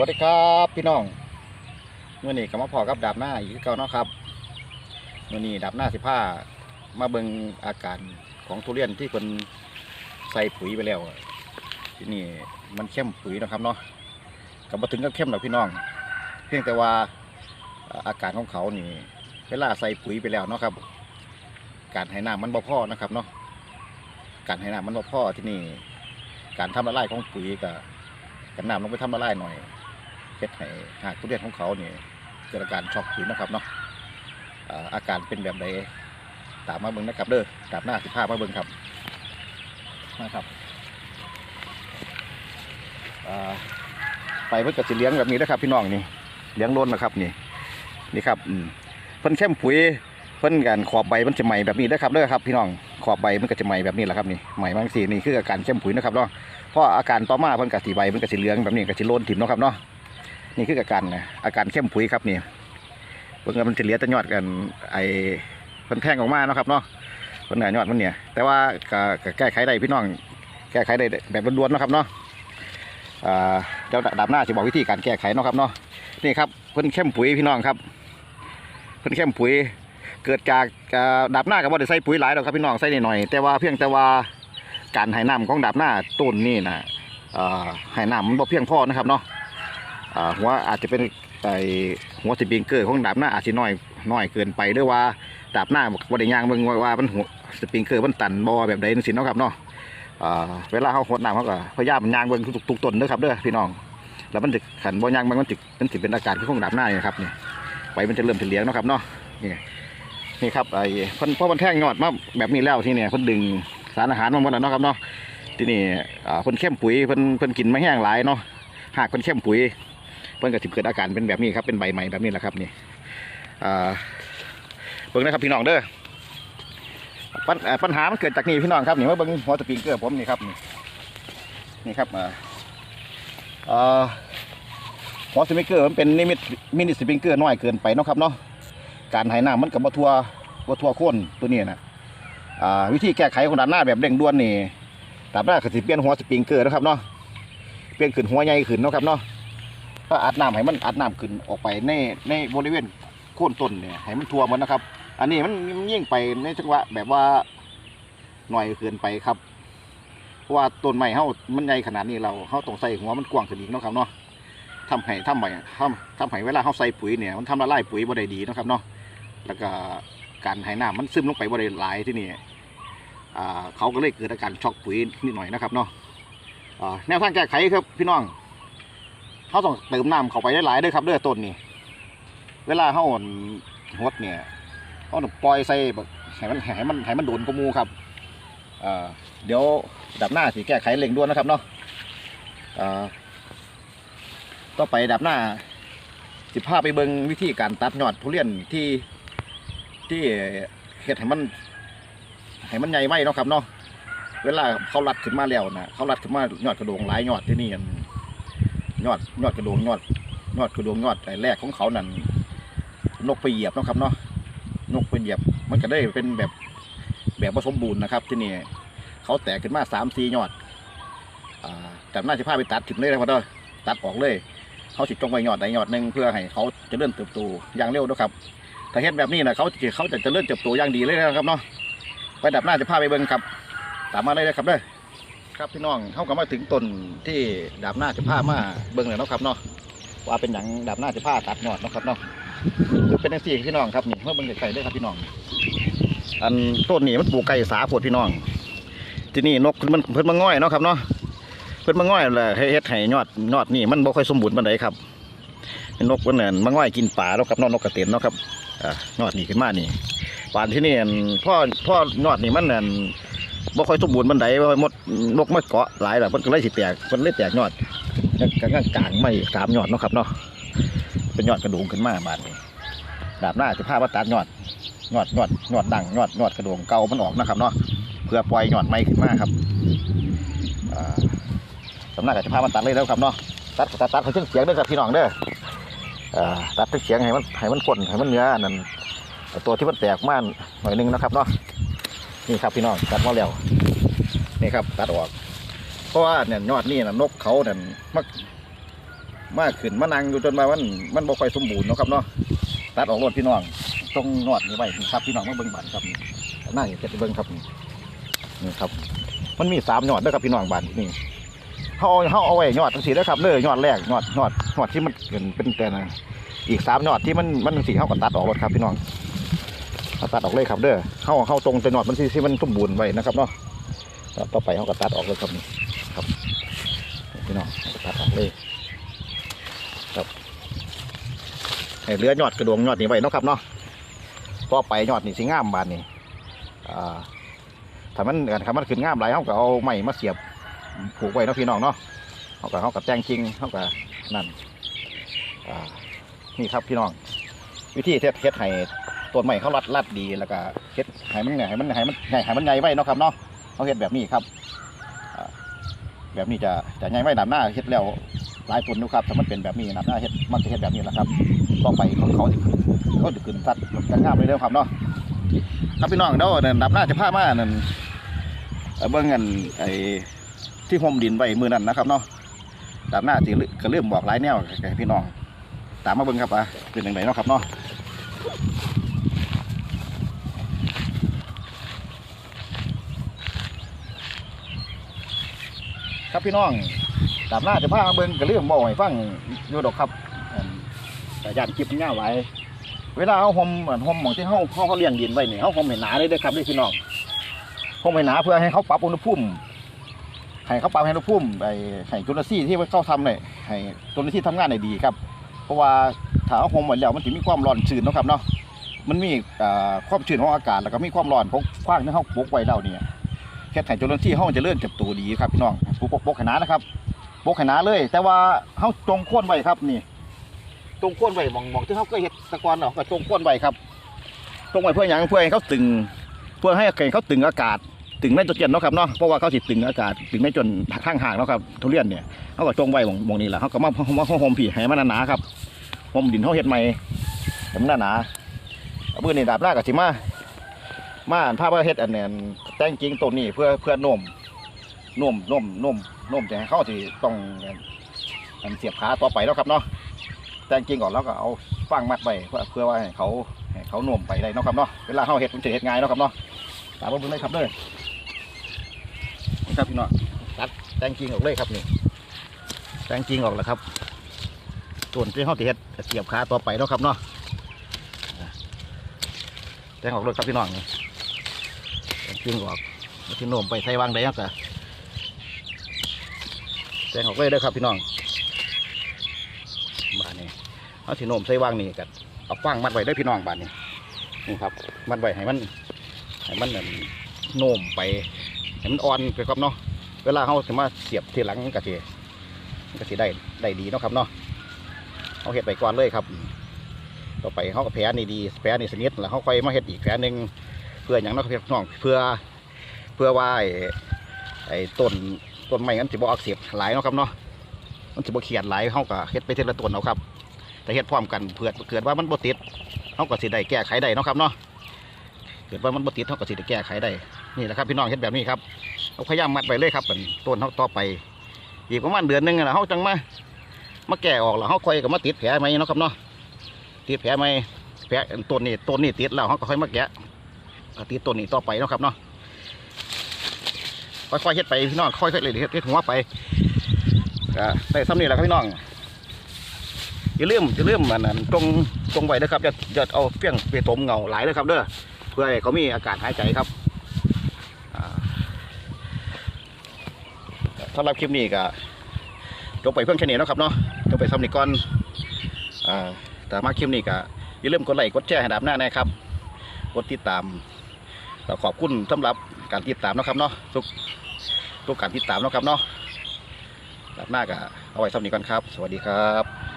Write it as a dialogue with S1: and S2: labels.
S1: วัสดีครับพี่น้องเมื่อนี้ก็มาพอกับดาบหน้าอีกคือเก่าเนาะครับเมื่อนี้ดาบหน้าสิผ้ามาเบิงอาการของทุเรียนที่คนใส่ปุ๋ยไปแล้วที่นี่มันเข้มปุ๋ยนะครับเนาะก็บ่ถึงกับเข้มหรอกพี่น้อง เพียงแต่ว่าอ่าอาการของเขานี่เวลาใส่ปุ๋ยไปแล้วเนาะครับ การให้น้ำมันบ่พอนะครับเนาะการให้น้ำมันบ่พอที่นี่การทำละลายของปุ๋ยกับกันน้ำลงไปทำละลายหน่อย เฮ็ดให้หากทุเรียนของเขาเนี่ยเกิดอาการช็อกปุ๋ยนะครับเนาะอาการเป็นแบบใดตามมาเบิ่งนะครับเด้อตามหน้าสิภาพมาเบิ่งครับนะครับไปเพื่อกระสิเลี้ยงแบบนี้นะครับพี่น้องนี่เลี้ยงล้นนะครับนี่นี่ครับเพิ่นเข้มปุ๋ยเพิ่นกันขอบใบมันจะใหม่แบบนี้นะครับเด้อครับพี่น้องขอบใบมันก็จะใหม่แบบนี้แหละครับนี่ใหม่บางสีนี่คืออาการเข้มปุ๋ยนะครับเนาะเพราะอาการต่อมาเพิ่นกะสีใบมันกะสีเหลืองแบบนี้กะสีโลนถิ่มเนาะครับเนาะ นี่คืออาการนะอาการเข้มปุ๋ยครับนี่เพิ่นก็มันจะเหลือแต่ยอดกัน ไอ้เพิ่นแทงออกมาเนาะครับเนาะเพิ่นน่ยอดมันเนี่ย แต่ว่าก็แก้ไขได้พี่น้อง แก้ไขได้แบบล้วนๆเนาะครับเนาะเจ้าดาบหน้าจะบอกวิธีการแก้ไขเนาะครับเนาะนี่ครับเพิ่นเข้มปุ๋ยพี่น้องครับ เพิ่นเข้มปุ๋ย เกิดจากดาบหน้ากับว่าได้ใส่ปุ๋ยหลายดอกครับพี่น้องใส่นิดหน่อยแต่ว่าเพียงแต่ว่าการให้น้ำของดาบหน้าต้นนี่นะเอ่อให้น้ำมันบ่เพียงพอนะครับเนาะ หัวอาจจะเป็นไอหัวสปริงเกอร์ของดาบหน้าอาจจะน้อยน้อยเกินไปหรือว่าดาบหน้าบ่ได้ย่างเบิ่งว่ามันหัวสปริงเกอร์มันตันบ่แบบใดจังซี่เนะครับเนาะเวลาเขาหดน้ำเขาก็พยายามยางเบิ่งทุกทุกต้นเด้อครับเด้อพี่น้องแล้วมันจะขันบ่ย่างเบิ่งมันจะมันสิเป็นอาการของดาบหน้านี่ครับนี่ใบมันจะเริ่มเหลี้ยงนะครับเนาะนี่นี่ครับไอ้เพิ่นพอมันแท่งยอดมาแบบนี้แล้วที่เนี่ยเพิ่นดึงสารอาหารมาหมดแล้วเนาะครับเนาะที่นี่เพิ่นเข้มปุ๋ยเพิ่นเพิ่นกินไม่แห้งหลายเนาะหากเพิ่นเข้มปุ๋ย เพิ่นก็สิเกิดอาการเป็นแบบนี้ครับเป็นใบใหม่แบบนี้แหละครับนี่อ่าเบิ่งนะครับพี่น้องเด้อปัญอ่าปัญหามันเกิดจากนี่พี่น้องครับนี่มาเบิ่งหัวสปริงเกอร์ผมนี่ครับนี่นี่ครับอ่าอ่าหัวสปริงเกอร์มันเป็นนิมิตมินิสปริงเกอร์น้อยเกินไปเนาะครับเนาะการให้น้ำมันกับบ่ทั่วบ่ทั่วโคนตัวนี้นะวิธีแก้ไขของด้านหน้าแบบเร่งด่วนนี่ตามหน้าก็สิเปลี่ยนหัวสปริงเกอร์นะครับเนาะเปลี่ยนขึ้นหัวใหญ่ขึ้นเนาะครับเนาะ ก็อัดน้ำให้มันอัดน้ำขึ้นออกไปในในบริเวณโคนต้นเนี่ยให้มันทั่วหมดนะครับ อันนี้มันมันยิ่งไปในจังหวะแบบว่าหน่อยเกินไปครับเพราะว่าต้นไม้เฮามันใหญ่ขนาดนี้เราเฮาต้องใส่หัวมันกว้างขึ้นอีกเนาะครับเนาะทำให้ทำไปทำทำให้เวลาเฮาใส่ปุ๋ยเนี่ยมันทำละลายปุ๋ยบ่ได้ดีนะครับเนาะแล้วก็การให้น้ำมันซึมลงไปบ่ได้หลายที่นี่อ่าเขาก็เลยเกิดอาการช็อกปุ๋ยนิดหน่อยนะครับเนาะอ่าแนวทางแก้ไขครับพี่น้อง เขาต้องเติมน้ำเข้าไปได้หลายด้วยครับเด้อต้นนี่เวลาเขาหดเนี่ยเขาต้องปล่อยใส่แบบให้มันให้มันให้มันโดนกระมูครับเดี๋ยวดับหน้าสิแก้ไขเร่งด่วนนะครับเนาะอ่าก็ไปดับหน้าสิพาไปเบิงวิธีการตัดยอดทุเรียนที่ที่เฮ็ดให้มันให้มันใหญ่ไว้เนาะครับเนาะเวลาเขารัดขึ้นมาแล้วนะเขารัดขึ้นมายอดกระโดงหลายยอดที่นี่ ยอดยอดกระโดงยอด ยอดกระโดงยอดแต่แรกของเขานั่นนกไปเหยียบนะครับเนาะนกไปเหยียบ มันก็ได้เป็นแบบแบบผสมบูรณ์นะครับ ที่นี่เขาแตกขึ้นมาสามสี่ยอดอ่าแต่น่าจะพาไปตัดถิ่เลยนะครับเด้อตัดออกเลย เขาสิจงไว้ยอดใดยอดหนึ่งเพื่อให้เขาจะเริ่มเติบโตอย่างเร็วนะครับถ้าเฮ็ดแบบนี้นะเขาจะเขาจะเจริญเติบโตอย่างดีเลยนะครับเนาะไปดับหน้าจะพาไปเบิ่งครับ ตามมาเลยนะครับเด้อ ครับพี่น้องเข้าก็มาถึงต้นที่ดับหน้าจะพามาเบิ่งแล้วเนาะครับเนาะว่าเป็นอย่างดับหน้าจะพาตัดยอดเนาะครับเนาะเป็นจังซี่พี่น้องครับนี่เมื่อเบิ่งไกลๆเลยครับพี่น้อง อันต้นนี้มันปลูกไก่สาโพดพี่น้อง ที่นี่นกมันเพิ่นมาง่อยเนาะครับเนาะเพิ่นมาง่อยแหละให้เฮ็ดให้ยอดยอดนี่มันบ่ค่อยสมบูรณ์ปานใดครับนกมันเนั่นมาง่อยกินป่าเนาะครับนาะนกกระเต็นเนาะครับอ่ายอดนี่ขึ้นมานี่ป่านที่นี่พ่อพ่อยอดนี่มันนั่น บ่ค่อยสมบูรณ์บันไดว่าหมดนกมาเกาะหลายแบบมันก็เลยสิแตกมันเลยแตกยอดกลางกลางไม่สามยอดเนาะครับเนาะเป็นยอดกระดูงขึ้นมาบาดนี้ดาบหน้าจะพามาตัดยอดยอดยอดยอดดังยอดยอดกระดูงเก่ามันออกนะครับเนาะเพื่อปล่อยยอดใหม่ขึ้นมาครับสำนักก็จะพามันตัดเลยแล้วครับเนาะตัดตัดตัดให้เสียงเสียงเด้อครับพี่น้องเด้อตัดเสียงให้มันให้มันพ่นให้มันเนื้ออันนั่นตัวที่มันแตกมากหน่อยนึงนะครับเนาะ นี่ครับพี่น้องตัดมาแล้วนี่ครับ ตัดออก เพราะว่าเนี่ยยอดนี่นะนกเขาเนี่ยมักมากขึ้นมานังอยู่จนมามันมันบ่ค่อยสมบูรณ์เนาะครับเนาะตัดออกรถพี่น้องตรงนอดนี่ไว้นี่ครับพี่น้องมาเบิ่งบันครับน่าเก็บไปเบิ่งครับนี่ครับ มันมีสามยอดเด้อครับพี่น้องบันนี่เขาเอาเขาเอาไว้ยอดทั้งสี่ด้อครับเลยยอดแรกยอดยอดยอดที่มันเป็นเป็นแต่นะอีกสามยอดที่มันมันสี่เขาก็ตัดออกหมดครับพี่น้อง ตัดออกเลยครับเด้อเข้าเข้าตรงแต่ยอดมันที่ที่มันสมบูรณ์ไว้นะครับเนาะต่อไปเขาก็ตัดออกเลยครับนี่ครับพี่น้องตัดออกเลยให้เหลือยอดกระดวงยอดนี่ไว้เนาะครับเนาะต่อไปยอดนี่สิงามบานนี่ถ้ามันถ้ามันขึ้นงามหลายเขาก็เอาไม้มาเสียบผูกไว้เนาะพี่น้องเนาะเขาก็เขาก็แต่งจริงเขาก็นั่นนี่ครับพี่น้อง วิธีเฮ็ดเฮ็ดให้ ต้นไม้เขารัดรัดดีแล้วก็เฮ็ดให้มันให้มันให้มันให้ให้มันใหญ่ไว้เนาะครับเนาะเขาเฮ็ดแบบนี้ครับแบบนี้จะจะใหญ่ไว้ดำหน้าเฮ็ดแล้วหลายผลอยู่ครับถ้ามันเป็นแบบนี้ดำหน้าเฮ็ดมันจะเฮ็ดแบบนี้แหละครับต่อไปเขาเขาจะขึ้นเขาจะขึ้นสัตว์กันงามเลยเด้อครับเนาะครับพี่น้องเดี๋ยวเดินดับหน้าจะพามานั่นเอ่อเบิ่งกันไอ้ที่ห่มดินไว้มือนั่นนะครับเนาะดับหน้าสิก็เริ่มบอกหลายแนวให้พี่น้องตามมาเบิ่งครับอะเป็นยังไงเนาะครับเนาะ ครับพี่น้องดับหน้าจะพามาเบิ่งก็เริ่มบอกให้ฟังอยู่ดอกครับแต่ยานคลิปมันยาไว้ เวลาเขาห่มเหมือนห่มของที่เขาเขาเขาเลี้ยงดินไว้เนี่ยเขาห่มให้หนาเลยเด้อครับพี่น้องห่มให้หนาเพื่อให้เขาปรับอุณหภูมิให้เขาปรับอุณหภูมิไอ้ให้จุลทรีย์ที่เขาทำเนี่ยให้จุลทรีย์ทำงานได้ดีครับ เพราะว่าถ้าเขาห่มไว้แล้วมันจะมีความร้อนชื้นนะครับเนาะมันมีความชื้นของอากาศแล้วก็มีความร้อนของฟางที่เขาปลูกไว้แล้วเนี่ยแค่ให้จุลทรีย์เขาจะเลื่อนจับตัวดีครับพี่น้อง ปลูกปกให้หนานะครับปกให้หนาเลย แต่ว่าเขาจงโค่นไว้ครับนี่ตรงก้นไว้มองมองที่เขาเคยเห็ดตะกอนเนาะก็ตรงก้นไว้ครับตรงไว้เพื่ออย่างเพื่อให้เขาตึง เพื่อให้เขาตึงอากาศตึงในจุดเย็นเนาะครับเนาะเพราะว่าเขาสิตึงอากาศตึงในจนข้างห่างเนาะครับทุเรียนเนี่ยเขาก็ตรงไว้มองมองนี้แหละเขาก็มามาห่มผีให้มันหนาๆครับห่มดินเขาเห็ดใหม่ให้มันหนาๆเบื้อนี่ดาบหน้ากับสิมามาผ้าว่าเฮ็ดอันเนี้ยแต่งจริงต้นนี้เพื่อเพื่อโน้ม น้มน้มน้มน้มจะให้เขาสิต้องอันเสียบขาต่อไปแล้วครับเนาะแต่งจริงก่อนแล้วก็เอาฟางมัดไว้เพื่อเพื่อว่าให้เขาให้เขาน่มไปได้เนาะครับเนาะเวลาเขาเห็ดมันจะเห็ดง่ายเนาะครับเนาะตามมาเบิ่งเลยครับเลยครับพี่น้องตัดแต่งจริงออกเลยครับนี่แต่งจริงออกแล้วครับส่วนที่เขาจะเห็ดเสียบขาต่อไปเนาะครับเนาะแต่งออกเลยครับพี่น้องนี่แตงจริงออกแล้วที่โน่มไปใส่วางได้ยังไง แต่งออกเลยเด้อครับพี่น้องบานนี้เอาสิโนมใส่ว่างนี่กันเอาฟางมัดไว้ได้พี่น้องบานนี้นี่ครับ มัดไว้ให้มันให้มันนั่นโน้มไปให้มันอ่อนไปครับเนาะเวลาเขาถึงมาเสียบทีหลังกะทีกะทีได้ได้ดีเนาะครับเนาะเอาเห็ดไปก่อนเลยครับต่อไปเขาก็แผลนี่ดีแผลนี่สนิทแล้วเขาค่อยมาเห็ดอีกแผลหนึ่งเพื่ออย่างเน้องพี่น้องเพื่อเพื่อว่าไอ้ไอ้ต้น ต้นไม้นั้นจะบ่อักเสบหลายเนาะครับเนาะมันจะบ่เขียนหลายเขาก็เฮ็ดไปเทละตัวเอาครับแต่เฮ็ดพร้อมกันเผื่อเกิดว่ามันบ่ติดเขาก็สิได้แก้ไขได้เนาะครับเนาะเกิดว่ามันบ่ติดเขาก็สิได้แก้ไขได้นี่แหละครับพี่น้องเฮ็ดแบบนี้ครับเราพยายามมัดไปเลยครับเป็นต้นเขาต่อไปอีกประมาณเดือนหนึงนะเขาจังมามาแก้ออกแล้วเขาค่อยก็มาติดแผลไหมเนาะครับเนาะติดแผลไหมแผลต้นนี้ต้นนี้ติดแล้วเขาก็ค่อยมาแกะติดต้นนี้ต่อไปเนาะครับเนาะ ค่อยๆเฮ็ดไปพี่น้องค่อยๆเลยเฮ็ดเฮ็ดหัวไปก็ได้ซ้ำนี่แหละครับพี่น้องอย่าลืมอย่าลืมอันนั้นตรงตรงไว้นะครับอย่าอย่าเอาเฟี้ยงไปตมเงาหลายเลยครับเด้อเพื่อให้เขามีอากาศหายใจครับสำหรับคลิปนี้ก็จบไปเพื่อนแค่นี้นะครับเนาะจบไปซ้ำนี่ก่อนอแต่มาคลิปนี้ก็อย่าลืมกดไลค์กดแชร์ให้ดับหน้านะครับกดติดตามขอบคุณสำหรับการติดตามนะครับเนาะทุก ทุกการติดตามเนาะครับเนาะหลับหน้าก็เอาไว้สำนีก่อนครับ สวัสดีครับ